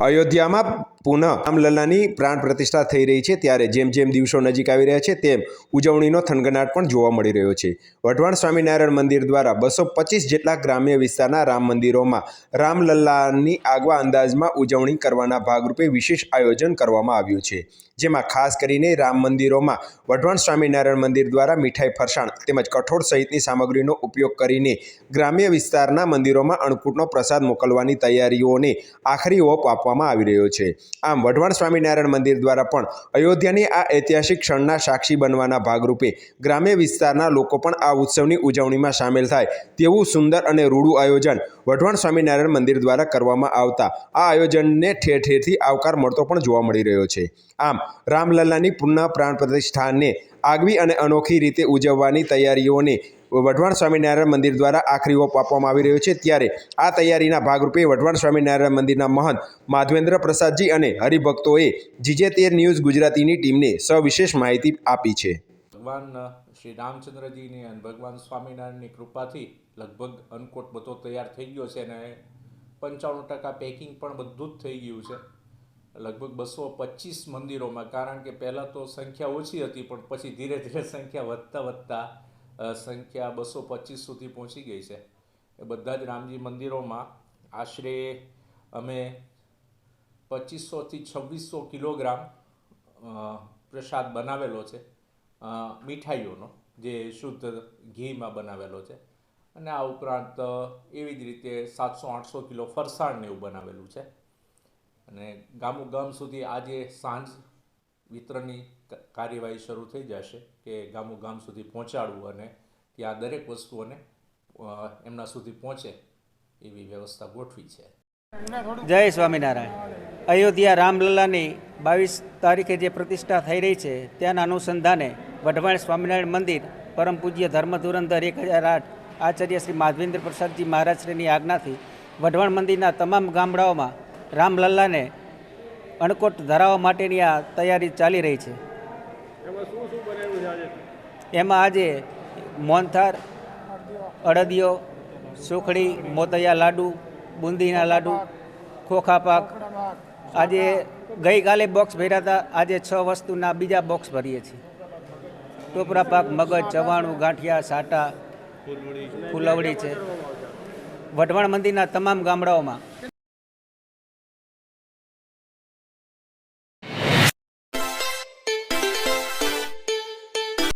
અયોધ્યામાં પુનઃ રામલલ્લાની પ્રાણ પ્રતિષ્ઠા થઈ રહી છે. ત્યારે જેમ જેમ દિવસો નજીક આવી રહ્યા છે, તેમ ઉજવણીનો થનગનાટ પણ જોવા મળી રહ્યો છે. વઢવાણ સ્વામિનારાયણ મંદિર દ્વારા બસો પચીસ જેટલા ગ્રામ્ય વિસ્તારના રામ મંદિરોમાં રામલલ્લાની આગવા અંદાજમાં ઉજવણી કરવાના ભાગરૂપે વિશેષ આયોજન કરવામાં આવ્યું છે. જેમાં ખાસ કરીને રામ મંદિરોમાં વઢવાણ સ્વામિનારાયણ મંદિર દ્વારા મીઠાઈ ફરસાણ તેમજ કઠોળ સહિતની સામગ્રીનો ઉપયોગ કરીને ગ્રામ્ય વિસ્તારના મંદિરોમાં અન્નકૂટનો પ્રસાદ મોકલવાની તૈયારીઓને આખરી ઓપ આપવામાં આવી રહ્યો છે. આમ વઢવાણ સ્વામિનારાયણ મંદિર દ્વારા પણ અયોધ્યાની આ ઐતિહાસિક ક્ષણના સાક્ષી બનવાના ભાગરૂપે ગ્રામ્ય વિસ્તારના લોકો પણ આ ઉત્સવની ઉજવણીમાં સામેલ થાય તેવું સુંદર અને રૂડું આયોજન વઢવાણ સ્વામિનારાયણ મંદિર દ્વારા કરવામાં આવતા આ આયોજનને ઠેર ઠેરથી આવકાર મળતો પણ જોવા મળી રહ્યો છે. આમ રામલલ્લાની પુનઃ પ્રાણ પ્રતિષ્ઠાને આગવી અને અનોખી રીતે ઉજવવાની તૈયારીઓને વઢવાણ સ્વામિનારાયણ મંદિર દ્વારા આખરી ઓપ આપવામાં આવી રહ્યો છે. ત્યારે આ તૈયારીના ભાગરૂપે વઢવાણ સ્વામિનારાયણ મંદિરના મહંત માધવેન્દ્ર પ્રસાદજી અને હરિભક્તોએ જીજે તેર ન્યૂઝ ગુજરાતીની ટીમને સવિશેષ માહિતી આપી છે. ભગવાન શ્રી રામચંદ્રજીની અને ભગવાન સ્વામિનારાયણની કૃપાથી લગભગ અન્નકોટ બધો તૈયાર થઈ ગયો છે અને પંચાણું ટકા પેકિંગ પણ બધું જ થઈ ગયું છે. લગભગ બસો પચીસ મંદિરોમાં, કારણ કે પહેલાં તો સંખ્યા ઓછી હતી, પણ પછી ધીરે ધીરે સંખ્યા વધતા વધતા સંખ્યા બસો પચીસ સુધી પહોંચી ગઈ છે. એ બધા જ રામજી મંદિરોમાં આશરે અમે પચીસોથી છવ્વીસો કિલોગ્રામ પ્રસાદ બનાવેલો છે મીઠાઈઓનો, જે શુદ્ધ ઘીમાં બનાવેલો છે. અને આ ઉપરાંત એવી જ રીતે સાતસો આઠસો કિલો ફરસાણ ને એવું બનાવેલું છે. અને ગામો, ગામ સુધી આજે સાંજ વિતરણની કાર્યવાહી શરૂ થઈ જશે કે ગામો, ગામ સુધી પહોંચાડવું અને ત્યાં દરેક વસ્તુઓને એમના સુધી પહોંચે એવી વ્યવસ્થા ગોઠવી છે. જય સ્વામિનારાયણ. અયોધ્યા રામલલ્લાની બાવીસ તારીખે જે પ્રતિષ્ઠા થઈ રહી છે, ત્યાંના અનુસંધાને વઢવાણ સ્વામિનારાયણ મંદિર, પરમ પૂજ્ય ધર્મ ધુરંધર એક હજાર આઠ આચાર્ય શ્રી માધવેન્દ્ર પ્રસાદજી મહારાજશ્રીની આજ્ઞાથી વઢવાણ મંદિરના તમામ ગામડાઓમાં રામલલ્લાને અણકોટ ધરાવવા માટેની આ તૈયારી ચાલી રહી છે. એમાં આજે? મોનથાર અડદિયો સુખડી મોતૈયા લાડુ બુંદીના લાડુ ખોખા પાક. આજે ગઈકાલે બોક્સ ભર્યા હતા. આજે છ વસ્તુના બીજા બોક્સ ભરીએ છીએ. ટોપરા પાક મગજ ચવાણું ગાંઠિયા સાટા ફૂલવડી છે. વઢવાણ મંદિરના તમામ ગામડાઓમાં